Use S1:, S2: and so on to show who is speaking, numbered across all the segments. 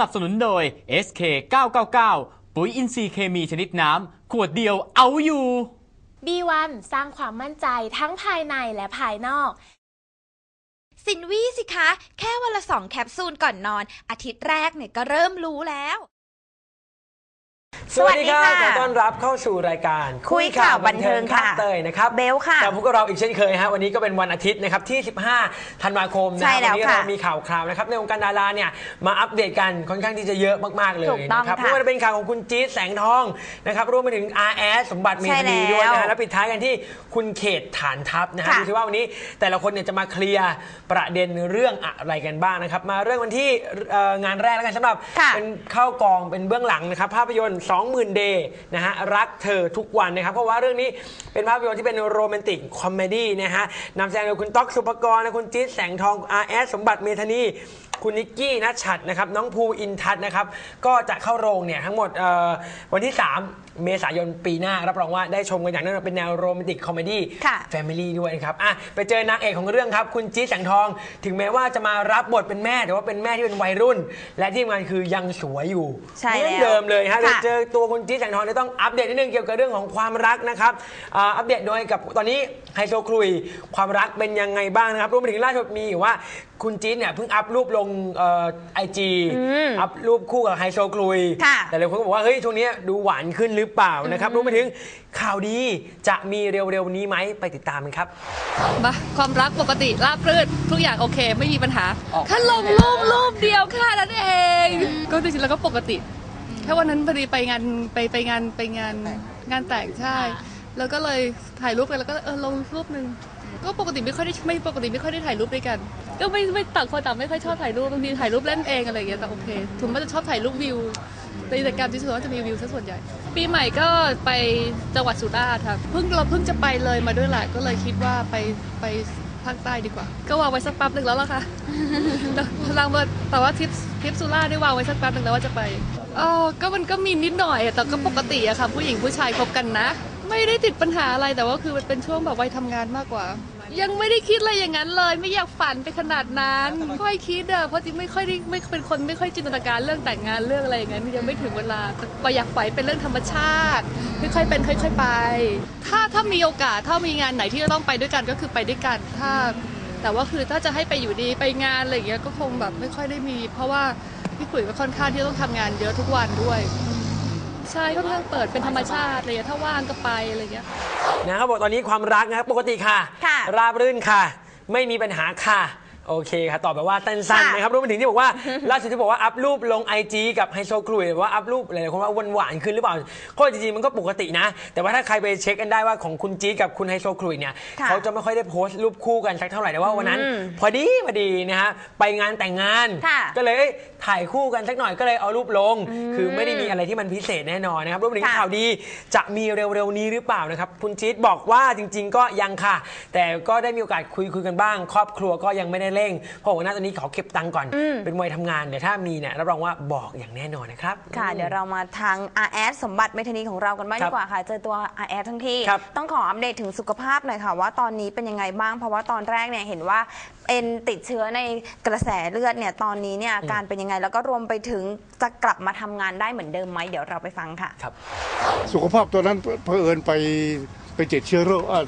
S1: นับสนุนโดย SK 999 ปุ๋ยอินทรีย์เคมีชนิดน้ำ ขวดเดียวเอาอยู่
S2: B1 สร้างความมั่นใจทั้งภายในและภายนอก
S3: สินวีสิคะ แค่วันละสองแคปซูลก่อนนอน อาทิตย์แรกเนี่ยก็เริ่มรู้แล้ว
S4: สวัสดีครับ
S5: สวัสดี
S4: ข
S5: ค่ะ
S4: อต้อนรับเข้าสู่รายการ
S5: คุยข่าวบันเทิงค่ะ
S4: รับเตยนะครับ
S5: เบลค่ะ
S4: กับพวกเราอีกเช่นเคยฮะวันนี้ก็เป็นวันอาทิตย์นะครับที่ 15 ธันวาคมนะ
S5: ใช่
S4: ครับ
S5: แล้ว
S4: วันี้
S5: ค่ะ
S4: เรามีข่าวคราวนะครับในวงการดาราเนี่ยมาอัปเดตกันค่อนข้างที่จะเยอะมากๆเลย
S5: ถูกต้อง
S4: นะครับ
S5: ค่ะ
S4: ไม่ว่าจะเป็นข่าวของคุณจี๊ดแสงทองนะครับรวมไปถึง RS สมบัติเม
S5: ใช่
S4: ธานีด้วยนะ
S5: แล้ว
S4: ฮะแล้วปิดท้ายกันที่คุณเขตฐานทัพนะฮะ
S5: ค่ะ
S4: ดูสิว่าวันนี้แต่ละคนเนี่ยจะมาเคลียร์ประเด็นเรื่องอะไรกันบ้างนะครับมาเรื่องวันที่เอ่องานแรกแล้วกันสำหรับ
S5: ค่ะ
S4: เป็นเข้ากองเป็นเบื้องหลังนะครับภาพยนตร์20,000 Day นะฮะรักเธอทุกวันนะครับเพราะว่าเรื่องนี้เป็นภาพยนตร์ที่เป็นโรแมนติกคอมเมดี้นะฮะนำแสดงโดยคุณต๊อกสุภกรนะคุณจี๊ดแสงทองอาร์เอสสมบัติเมธานี คุณนิกกี้นัชชัดนะครับน้องภูอินทัศน์นะครับก็จะเข้าโรงเนี่ยทั้งหมดเอ่อวันที่ 3 เมษายนปีหน้า รับรองว่าได้ชมกันอย่างแน่นอนเป็นแนวโรแมนติกคอมเมดี้
S5: ค่ะ
S4: แฟมิลี่ด้วยนะครับอะไปเจอนางเอกของเรื่องครับคุณจี๊ดแสงทอง ถึงแม้ว่าจะมารับบทเป็นแม่แต่ว่าเป็นแม่ที่เป็นวัยรุ่น และที่สำคัญคือยังสวยอยู่
S5: ใช่
S4: เหมือน
S5: แล้ว
S4: เดิมเลยฮะ
S5: ค่ะ
S4: เดี๋ยวเจอตัวคุณจี๊ดแสงทองเนี่ยต้องอัปเดตนิดนึงเกี่ยวกับเรื่องของความรักนะครับอ่าอัปเดตโดยกับตอนนี้ไฮโซครุยความรักเป็นยังไงบ้างนะครับรวมไปถึงล่าสุดมีอยู่ว่า คุณจี๊ดเนี่ยเพิ่งอัพรูปลงไอจีอัพรูปคู่กับไฮโซครุย
S5: ค่ะ
S4: แต่หลายคนก็บอกว่าเฮ้ยช่วงนี้ดูหวานขึ้นหรือเปล่านะครับรวมไปถึงข่าวดีจะมีเร็วๆนี้ไหมไปติดตามกันครับ
S6: มาความรักปกติราบรื่นทุกอย่างโอเค ไม่มีปัญหาแค่ลงรูปรูปเดียวแค่นั้นเอง ก็จริงๆแล้วก็ปกติแค่วันนั้นพอดีไปงานไปไปงานไปงานงานแต่งใช่ แล้วก็เลยถ่ายรูปกันแล้วก็เออลงรูปหนึ่ง ก็ปกติไม่ค่อยได้ไม่ปกติไม่ค่อยได้ถ่ายรูปด้วยกัน ก็ไม่ไม่ต่างคนต่างไม่ค่อยชอบถ่ายรูปบางทีถ่ายรูปเล่นเองอะไรอย่างเงี้ยแต่โอเคถึงแม้จะชอบถ่ายรูปวิวในอินสตาแกรมที่สุดว่าจะมีวิวซะส่วนใหญ่ ปีใหม่ก็ไปจังหวัดสุราษฎร์ครับเพิ่งเราเพิ่งจะไปเลยมาด้วยแหละก็เลยคิดว่าไปไปภาคใต้ดีกว่า ก็วางไว้สักแป๊บหนึ่งแล้วล่ะค่ะแต่พลังว่าแต่ว่าทริปทริปสุราษฎร์ได้วางไว้สักแป๊บหนึ่งแล้วว่าจะไปเออก็มันก็มีนิดหน่อยแต่ก็ปกติอะค่ะผู้หญิงผู้ชายคบกันนะ ไม่ได้ติดปัญหาอะไรแต่ว่าคือมันเป็นช่วงแบบวัยทำงานมากกว่า ยังไม่ได้คิดอะไรอย่างนั้นเลย ไม่อยากฝันไปขนาดนั้นไม่ค่อยคิดอะเพราะจริงไม่ค่อยได้ไม่เป็นคนไม่ค่อยจินตนาการเรื่องแต่งงานเรื่องอะไรอย่างนั้นยังไม่ถึงเวลาแต่อยากปล่อยเป็นเรื่องธรรมชาติค่อยๆเป็นค่อย ๆไป ถ้าถ้ามีโอกาสถ้ามีงานไหนที่จะต้องไปด้วยกันก็คือไปด้วยกันถ้า แต่ว่าคือถ้าจะให้ไปอยู่ดีไปงานอะไรอย่างเงี้ยก็คงแบบไม่ค่อยได้มี เพราะว่าพี่ปุ๋ยก็ค่อนข้างที่จะต้องทำงานเยอะทุกวันด้วย ใช่ค่อนข้างเปิดเป็นธรรมชาติอะไรอย่างเงี้ยถ้าว่างก็ไปอะไรอย่างเงี้ย
S4: นะครับบอกตอนนี้ความรักนะครับปกติค่ะ
S5: ค่ะ
S4: ราบรื่นค่ะ ไม่มีปัญหาค่ะ โอเคค่ะตอบแบบว่าสั้น
S5: ค่ะ
S4: ๆนะครับรวมไปถึงที่บอกว่า ล่าสุดที่บอกว่าอัพรูปลง IG กับไฮโซครุยว่าอัพรูปหลายๆคนว่าหวานหวานๆขึ้นหรือเปล่าก็จริงๆมันก็ปกตินะ แต่ว่าถ้าใครไปเช็คกันได้ว่าของคุณจี๊ดกับคุณไฮโซครุยเนี่ย
S5: ค่ะ
S4: เขาจะไม่ค่อยได้โพสต์รูปคู่กันสักเท่าไหร่แต่ว่าวันนั้น
S5: อืม
S4: พอดีพอดีนะฮะไปงานแต่งงาน
S5: ค่ะ
S4: ก็เลยเอ้ยถ่ายคู่กันสักหน่อยก็เลยเอารูปลง คือไม่ได้มีอะไรที่มันพิเศษแน่นอนนะครับรวมไปถึง
S5: ค่ะ
S4: ข่าวดีจะมีเร็วๆนี้หรือเปล่านะครับคุณจี๊ดบอกว่าจริง ๆ ก็ยังค่ะ แต่ก็ได้มีโอกาสคุยคุยกันบ้าง ครอบครัวก็ยังไม่ได้เร่งเพราะว่าหน้าตอนนี้ขอเก็บตังค์ก่อนเป็นวัยทำงาน เดี๋ยวถ้ามีเนี่ยรับรองว่าบอกอย่างแน่นอนนะครับ
S5: ค่ะ เดี๋ยวเรามาทาง RS สมบัติเมธานีของเรากันบ้าง
S4: ครั
S5: ดี
S4: บ
S5: กว่าค่ะ เจอตัว RS ทั้งที่
S4: ครับ
S5: ต้องขออัปเดตถึงสุขภาพหน่อยค่ะ ว่าตอนนี้เป็นยังไงบ้าง เพราะว่าตอนแรกเนี่ยเห็นว่าเป็นติดเชื้อในกระแสเลือดเนี่ยตอนนี้เนี่ยอาการเป็นยังไง แล้วก็รวมไปถึงจะกลับมาทำงานได้เหมือนเดิมไหมเดี๋ยวเราไปฟังค่ะ
S4: ครับ
S7: สุขภาพตัวนั้นเผอิญไปไปติดเชื้อโรคอะ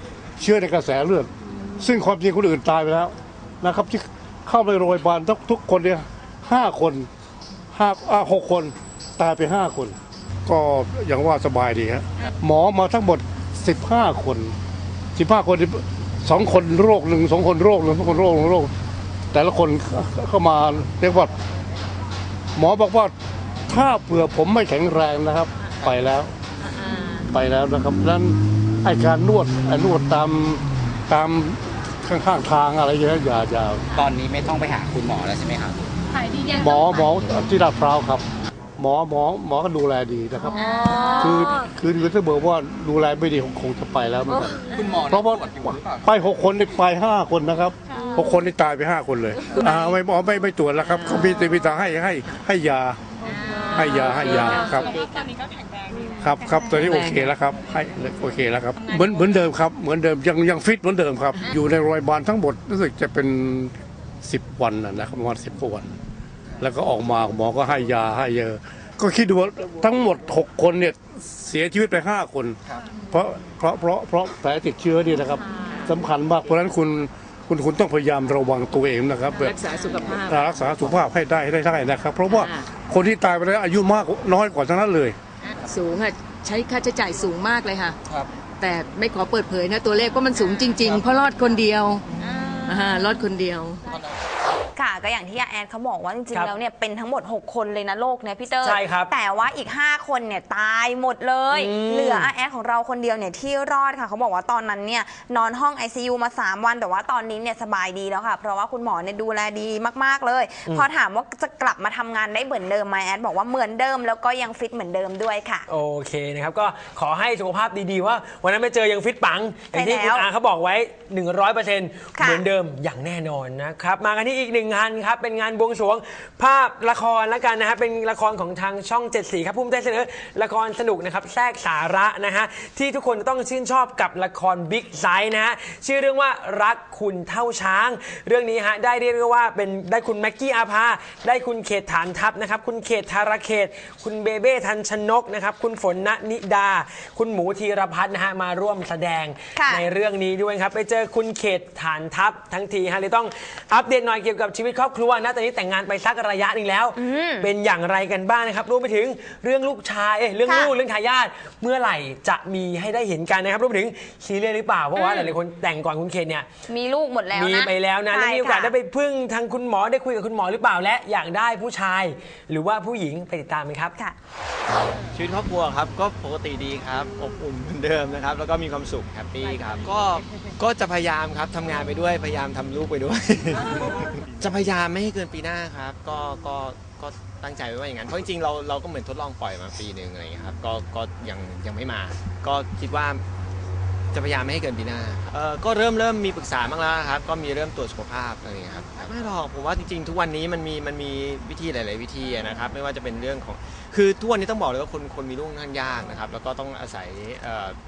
S7: เชื้อในกระแสเลือด ซึ่งความจริงคนอื่นตายไปแล้ว นะครับ ที่เข้าไปโรงพยาบาลทุกทุกคนเนี่ยห้าคนห้าอะหกคนตายไปห้าคน ก็อย่างว่าสบายดีฮะหมอมาทั้งหมดสิบห้าคนสิบห้าคนสองคนโรคหนึ่งสองคนโรคหนึ่งสองคนโรคหนึ่งโรค แต่ละคนเข้ามาเรียกว่าหมอบอกว่าถ้าเผื่อผมไม่แข็งแรงนะครับ ไปแล้ว ไปแล้วนะครับนั้นไอการนวดไอนวดตามตาม ข้างๆทางอะไรอย่างเงี้ยอย่าอย่า
S8: ตอนนี้ไม่ต้องไปหาคุณหมอแล้วใช่ไหมครับ
S7: หมอหมอที่ลาดพร้าวครับ หมอหมอหมอก็ดูแลดีนะครับ คือคือคือถ้าบอกว่าดูแลไม่ดีคงคงจะไปแล้วเหมือนกัน
S8: คุณหมอ
S7: เพราะว่า
S8: ตรวจอยู่หรือเปล่า
S7: ไปหกคนนี่ไปห้าคนนะครับหกคนนี่ตายไปห้าคนเลยอ่าไม่หมอไม่ไม่ตรวจแล้วครับเขามีแต่มีแต่ให้ให้ให้ยา ให้ยาให้ยาครับครับครับตอนนี้โอเคแล้วครับให้โอเคแล้วครับเหมือนเหมือนเดิมครับเหมือนเดิมยังยังฟิตเหมือนเดิมครับ อยู่ในโรงพยาบาลทั้งหมดรู้สึกจะเป็นสิบวันนะนะครับประมาณสิบกว่าวัน แล้วก็ออกมาหมอก็ให้ยาให้เยอะก็คิดดูว่าทั้งหมด 6 คนเนี่ยเสียชีวิตไป5คน เพราะเพราะเพราะเพราะแผลติดเชื้อนี่นะครับสำคัญมากเพราะฉะนั้นคุณ คุณคุณต้องพยายามระวังตัวเองนะครับแบบ
S9: รักษาสุขภาพ
S7: รักษาสุขภาพให้ได้ให้ได้ได้นะครับ เพราะว่า
S9: อ่า
S7: คนที่ตายไปแล้วอายุมากน้อยกว่าทั้งนั้นเลย
S9: สูงอะใช้ค่าใช้จ่ายสูงมากเลยค่ะ
S4: ครับ
S9: แต่ไม่ขอเปิดเผยนะตัวเลขว่ามันสูงจริง ๆ เพราะรอดคนเดียวอ่ารอดคนเดียว
S5: ค่ะ ก็อย่างที่อาแอนเขาบอกว่าจริง
S4: ครับ
S5: ๆแล้วเนี่ยเป็นทั้งหมด 6 คนเลยนะโลกเนี่ยพี่เตอร์
S4: ใช่ครับ
S5: แต่ว่าอีก 5 คนเนี่ยตายหมดเลย
S4: อืม
S5: เหลืออาแอนของเราคนเดียวเนี่ยที่รอดค่ะเขาบอกว่าตอนนั้นเนี่ยนอนห้อง ICU มา 3 วัน แต่ว่าตอนนี้เนี่ยสบายดีแล้วค่ะ เพราะว่าคุณหมอเนี่ยดูแลดีมากๆเลย พอถามว่าจะกลับมาทำงานได้เหมือนเดิมไหมแอนบอกว่าเหมือนเดิมแล้วก็ยังฟิตเหมือนเดิมด้วยค่ะ
S4: โอเคนะครับ ก็ขอให้สุขภาพดีๆว่า วันนั้นไปเจอยังฟิตปัง อย่างที่
S5: ใช่
S4: คุ
S5: แล้
S4: ณ
S5: ว
S4: อาเขาบอกไว้ 100%
S5: ค่ะ
S4: เหมือนเดิมอย่างแน่นอนนะครับ มากันที่อีกหนึ่งงานครับเป็นงานบวงสรวงภาพละครแล้วกันนะฮะเป็นละครของทางช่อง7จ็ดสีครับภูมิใจเสนอละครสนุกนะครับแทรกสาระนะฮะที่ทุกคนต้องชื่นชอบกับละครบิ๊กไซส์นะฮะชื่อเรื่องว่ารักคุณเท่าช้าง เรื่องนี้ฮะได้เรียกได้ว่าเป็นได้คุณแม็กกี้อาภาได้คุณเขตฐานทัพนะครับคุณเขตธารเขต คุณเบเบ้ทันชนกนะครับคุณฝนณนิดา คุณหมูธีรพัฒน์นะฮะมาร่วมแสดง
S5: ค่ะ
S4: ในเรื่องนี้ด้วยครับไปเจอคุณเขตฐานทัพทั้งทีฮะเลยต้องอัปเดตหน่อยเกี่ยวกับชีวิตครอบครัวนะตอนนี้แต่งงานไปสักระยะหนึ่งแล้วเป็นอย่างไรกันบ้างนะครับรวมไปถึงเรื่องลูกชายเอ้ยเรื่อง
S5: ค่ะ
S4: ลูกเรื่องทายาทเมื่อไหร่จะมีให้ได้เห็นกันนะครับรวมไปถึงซีเรียสหรือเปล่าเพราะว่าหลายๆคนแต่งก่อนคุณเขตเนี่ย
S5: มีลูกหมดแล้วนะ
S4: มีไปแล้วนะแล้ว
S5: ใช่
S4: มีโอกาส
S5: ค่ะ
S4: ได้ไปพึ่งทางคุณหมอได้คุยกับคุณหมอหรือเปล่าและอยากได้ผู้ชาย หรือว่าผู้หญิงไปติดตามกันครับ
S5: ค่ะ
S10: ชีวิตครอบครัวครับก็ปกติดีครับอบอุ่นเหมือนเดิมนะครับ แล้วก็มีความสุขแฮปปี้ครับก็ก็จะพยายามครับทำงานไปด้วยพยายามทำลูกไปด้วย จจะพยายามไม่ให้เกินปีหน้าครับ ก็ก็ก็ตั้งใจไว้ว่าอย่างนั้นเพราะจริงๆเราเราก็เหมือนทดลองปล่อยมาปีหนึ่งอะไรอย่างเงี้ยครับก็ก็ยังยังไม่มา ก็คิดว่าจะพยายามไม่ให้เกินปีหน้าเออก็เริ่มเริ่มมีปรึกษาบ้างแล้วครับ ก็มีเริ่มตรวจสุขภาพอะไรอย่างเงี้ยครับไม่หรอกผมว่าจริงๆ ทุกวันนี้มันมีมันมีวิธีหลาย ๆ วิธีนะครับ ไม่ว่าจะเป็นเรื่องของคือทุกวันนี้ต้องบอกเลยว่าคนคนมีลูกค่อนข้างยากนะครับ แล้วก็ต้องอาศัย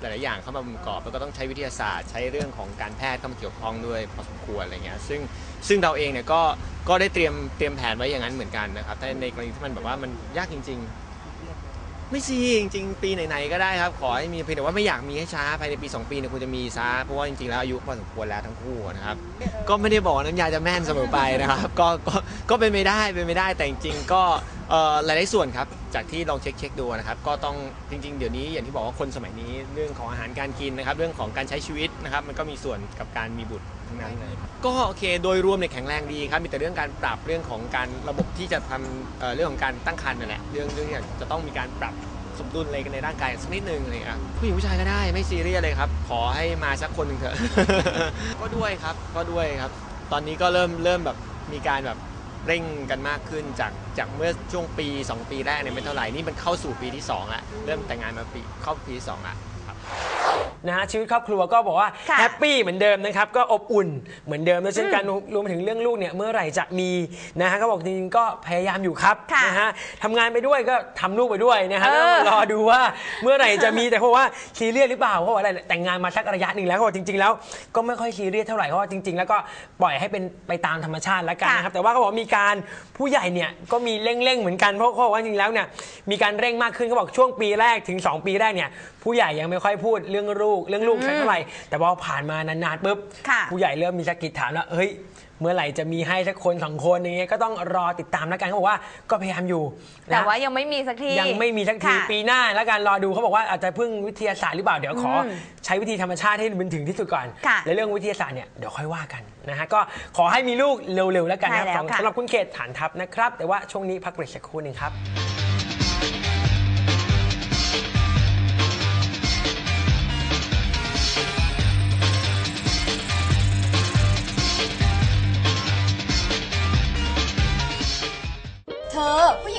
S10: หลาย ๆ อย่างเข้ามาประกอบ แล้วก็ต้องใช้วิทยาศาสตร์ ใช้เรื่องของการแพทย์เข้ามาเกี่ยวข้องด้วยพอสมควรอะไรเงี้ยซึ่ง ซึ่งเราเองเนี่ยก็ก็ได้เตรียมเตรียมแผนไว้อย่างนั้นเหมือนกันนะครับแต่ในกรณีที่มันแบบว่ามันยากจริง ๆ ไม่สิจริงๆ ปีไหนๆก็ได้ครับ ขอให้มีเพียงแต่ว่าไม่อยากมีให้ช้าภายในปี 2 ปีเนี่ยคุณจะมีซะเพราะว่าจริงๆแล้วอายุพอสมควรแล้วทั้งคู่นะครับ ก็ไม่ได้บอกว่าน้ำยาจะแม่นเสมอไปนะครับ ก็ก็ก็เป็นไม่ได้เป็นไม่ได้แต่จริงๆก็ เอ่อหลายๆส่วนครับ จากที่ลองเช็คเช็คดูนะครับ ก็ต้องจริง ๆ เดี๋ยวนี้อย่างที่บอกว่าคนสมัยนี้เรื่องของอาหารการกินนะครับ เรื่องของการใช้ชีวิตนะครับ มันก็มีส่วนกับการมีบุตรทั้งนั้นเลยก็โอเคโดยรวมเนี่ยแข็งแรงดีครับ มีแต่เรื่องการปรับเรื่องของการระบบที่จะทำเอ่อเรื่องของการตั้งครรภ์นั่นแหละเรื่องเรื่องที่จะต้องมีการปรับสมดุลอะไรกันในร่างกายสักนิดนึงอะไรเลยครับผู้หญิงผู้ชายก็ได้ไม่ซีเรียสเลยครับ ขอให้มาสักคนหนึ่งเถอะ ก็ด้วยครับก็ด้วยครับ ตอนนี้ก็เริ่มเริ่มแบบมีการแบบ เร่งกันมากขึ้นจากจากเมื่อช่วงปี 2 ปีแรกเนี่ยไม่เท่าไหร่นี่มันเข้าสู่ปีที่2แล้วเริ่มแต่งงานมาปีเข้าปีที่2แล้วครับ
S4: นะฮะชีวิตครอบครัวก็บอกว่า
S5: ค่ะ
S4: แฮปปี้เหมือนเดิมนะครับก็อบอุ่นเหมือนเดิมแล้วเช่นกันรวมไปถึงเรื่องลูกเนี่ยเมื่อไหร่จะมีนะฮะก็บอกจริงๆก็พยายามอยู่ครับ
S5: ค่ะ
S4: นะฮะทำงานไปด้วยก็ทำลูกไปด้วยนะฮะ
S5: เอ
S4: ก็
S5: อ
S4: รอดูว่าเมื่อไหร่จะมีแต่เพราะว่าซีเรียสหรือเปล่าเพราะว่าอะไรแต่งงานมาสักระยะหนึ่งแล้วเขาบอกจริง ๆ แล้วก็ไม่ค่อยซีเรียสเท่าไหร่เพราะว่าจริง ๆ แล้วก็ปล่อยให้เป็นไปตามธรรมชาติแล้วกันนะครับแต่ว่าเขาบอกมีการผู้ใหญ่เนี่ยก็มีเร่งๆเหมือนกันเพราะเขาบอกว่าจริงๆแล้วเนี่ยมีการเร่งมากขึ้นเขาบอกช่วงปีแรกถึงสองปีแรกเนี่ยผู้ใหญ่ยังไม่ค่อยพูดเรื่องลูกเรื่องลูกสักเท่าไหร่ แต่พอผ่านมานานๆปุ๊บ
S5: ค่ะ
S4: ผู้ใหญ่เริ่มมีสะกิดถามแล้วเฮ้ยเมื่อไหร่จะมีให้สักคนสองคนอย่างเงี้ยก็ต้องรอติดตามแล้วกันเขาบอกว่าก็พยายามอยู่นะ
S5: แต่ว่ายังไม่มีสักที
S4: ยังไม่มีสักที
S5: ค่ะ
S4: ปีหน้าแล้วกันรอดูเขาบอกว่าอาจจะพึ่งวิทยาศาสตร์หรือเปล่าเดี๋ยวขออ
S5: ม
S4: ใช้วิธีธรรมชาติให้มันถึงที่สุดก่อน
S5: ค่ะ
S4: และเรื่องวิทยาศาสตร์เนี่ยเดี๋ยวค่อยว่ากันนะฮะก็ขอให้มีลูกเร็วๆแล้วกันนะครับ
S5: ใช่แล้ว
S4: สอง
S5: ค่ะ
S4: สำหรับคุณเขตฐานทัพนะครับ แต่ว่าช่วงนี้พักเบรกสักครู่หนึ่งครับ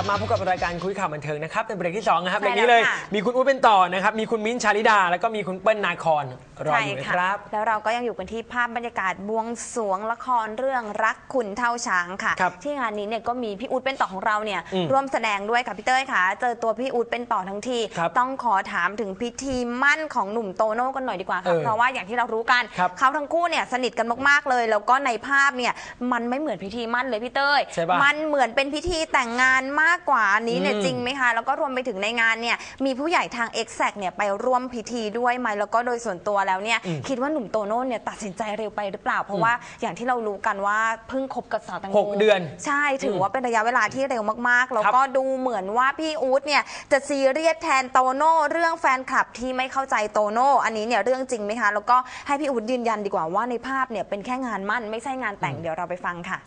S4: ลับมาพบกับรายการคุยข่าวบันเทิงนะครับเป็นเบรกที่2นะครับ
S5: ใช่
S4: เบรกนี้เลย
S5: แล้วค่ะ
S4: มีคุณอุ้ยเป็นต่อนะครับ มีคุณมิ้นท์ชาลิดา แล้วก็มีคุณเปิ้ลนาคอนรออยู่นะครับ
S5: แล้วเราก็ยังอยู่กันที่ภาพบรรยากาศบวงสรวงละครเรื่องรักคุณเท่าช้างค่ะ
S4: ครับ
S5: ที่งานนี้เนี่ยก็มีพี่อู๊ดเป็นต่อของเราเนี่ย
S4: อืม
S5: ร่วมแสดงด้วยค่ะพี่เต้ยค่ะ เจอตัวพี่อู๊ดเป็นต่อทั้งที
S4: ครับ
S5: ต้องขอถามถึงพิธีมั่นของหนุ่มโตโน่กันหน่อยดีกว่าค่ะ
S4: เออ
S5: เพราะว่าอย่างที่เรารู้กัน
S4: ครับ
S5: เขาทั้งคู่เนี่ยสนิทกันมากๆเลย แล้วก็ในภาพเนี่ยมันไม่เหมือนพิธีมั่นเลยพี่เต้ย
S4: ใช่ปะ
S5: มันเหมือนเป็นพิธีแต่งงานมากกว่าอันนี้เนี่ย
S4: อืม
S5: จริงไหมคะ แล้วก็รวมไปถึงในงานเนี่ยมีผู้ใหญ่ทาง e x a c t เนี่ยไปร่วมพิธีด้วยไหมแล้วก็โดยส่วนตัวแล้วเนี่ย
S4: อืม
S5: คิดว่าหนุ่มโตโน่เนี่ยตัดสินใจเร็วไปหรือเปล่า เพราะว่าอย่างที่เรารู้กันว่าเพิ่งคบกับสาวแตังโม
S4: หกเดือน
S5: ใช่ถือว่าเป็นระยะเวลาที่เร็วมากๆ แล้ว
S4: ครับ
S5: ก็ดูเหมือนว่าพี่อู๊ดเนี่ยจะซีเรียสแทนโตโน่เรื่องแฟนคลับที่ไม่เข้าใจโตโน่อันนี้เนี่ยเรื่องจริงไหมคะ แล้วก็ให้พี่อู๊ดยืนยันดีกว่าว่าในภาพเนี่ยเป็นแค่งานมั่นไม่ใช่งานแต่งเดี๋ยวเราไปฟังค่ะ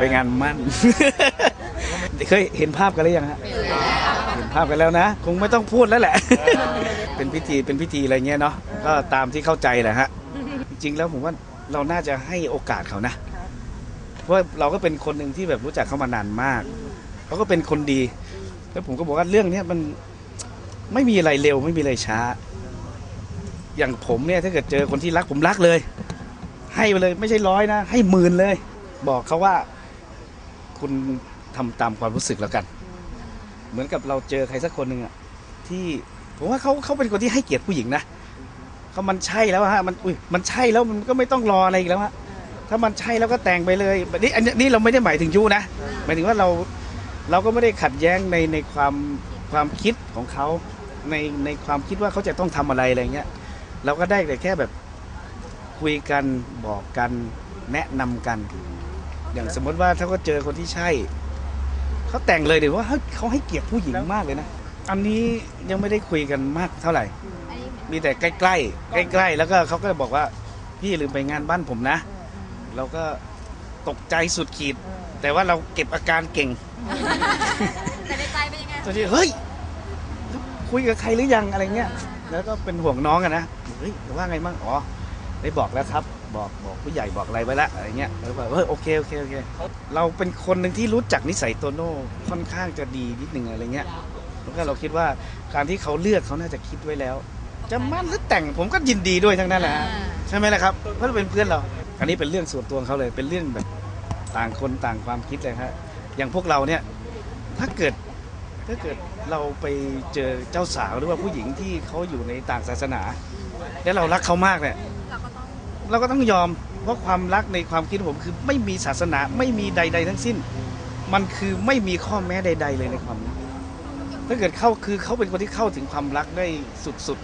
S11: ไปงานมั่นเคยเห็นภาพกันหรือยังฮะเห็นภาพกันแล้วนะ คงไม่ต้องพูดแล้วแหละ เป็นพิธีเป็นพิธีอะไรเงี้ยเนาะก็ตามที่เข้าใจแหละฮะจริงๆแล้วผมว่าเราน่าจะให้โอกาสเขานะ เพราะว่าเราก็เป็นคนหนึ่งที่แบบรู้จักเขามานานมากเขาก็เป็นคนดี แล้วผมก็บอกว่าเรื่องเนี้ยมันไม่มีอะไรเร็วไม่มีอะไรช้า อย่างผมเนี่ยถ้าเกิดเจอคนที่รักผมรักเลย ให้ไปเลยไม่ใช่ร้อยนะ ให้หมื่นเลย บอกเขาว่าคุณ ทำตามความรู้สึกแล้วกัน เหมือนกับเราเจอใครสักคนหนึ่งอะที่ผมว่าเขาเขาเป็นคนที่ให้เกียรติผู้หญิงนะเขามันใช่แล้วฮะมันอุ้ยมันใช่แล้วมันก็ไม่ต้องรออะไรอีกแล้วฮะถ้ามันใช่แล้วก็แต่งไปเลยแบบนี้อันนี้เราไม่ได้หมายถึงยูนะหมายถึงว่าเราเราก็ไม่ได้ขัดแย้งในในความความคิดของเขาในในความคิดว่าเขาจะต้องทำอะไรอะไรเงี้ยเราก็ได้แต่แค่แบบคุยกันบอกกันแนะนำกัน อย่างสมมติว่าถ้าเขาเจอคนที่ใช่ เขาแต่งเลยเดี๋ยวว่าเฮ้ยเขาให้เกียรติผู้หญิงมากเลยนะ อันนี้ยังไม่ได้คุยกันมากเท่าไหร่ มีแต่ใกล้ๆใกล้ ๆ แล้วก็เขาก็บอกว่าพี่อย่าลืมไปงานบ้านผมนะ เราก็ตกใจสุดขีด แต่ว่าเราเก็บอาการเก่ง
S12: แต่ในใจเป็นยังไง
S11: ตอนที่เฮ้ยคุยกับใครหรือยังอะไรเงี้ย แล้วก็เป็นห่วงน้องอะนะเฮ้ยว่าไงมั่งอ๋อได้บอกแล้วครับ บอกบอกผู้ใหญ่บอกอะไรไว้แล้วอะไรเงี้ยแล้วก็เฮ้ยโอเคโอเคโอเคเราเป็นคนหนึ่งที่รู้จักนิสัยโตโน่ค่อนข้างจะดีนิดนึงอะไรเงี้ยแล้วก็เราคิดว่าการที่เขาเลือกเขาน่าจะคิดไว้แล้ว จะมั่นหรือแต่งผมก็ยินดีด้วยทั้งนั้นแหละฮะใช่ไหมล่ะครับเพราะเราเป็นเพื่อนเราอันนี้เป็นเรื่องส่วนตัวของเขาเลยเป็นเรื่องแบบต่างคนต่างความคิดเลยฮะอย่างพวกเราเนี่ยถ้าเกิดถ้าเกิดเราไปเจอเจ้าสาวหรือว่าผู้หญิงที่เขาอยู่ในต่างศาสนา แล้วเรารักเขามากเนี่ย เราก็ต้องยอมเพราะความรักในความคิดผมคือไม่มีศาสนาไม่มีใด ๆ ทั้งสิ้น มันคือไม่มีข้อแม้ใด ๆ เลยในความรักถ้าเกิดเข้าคือเขาเป็นคนที่เข้าถึงความรักได้สุดๆ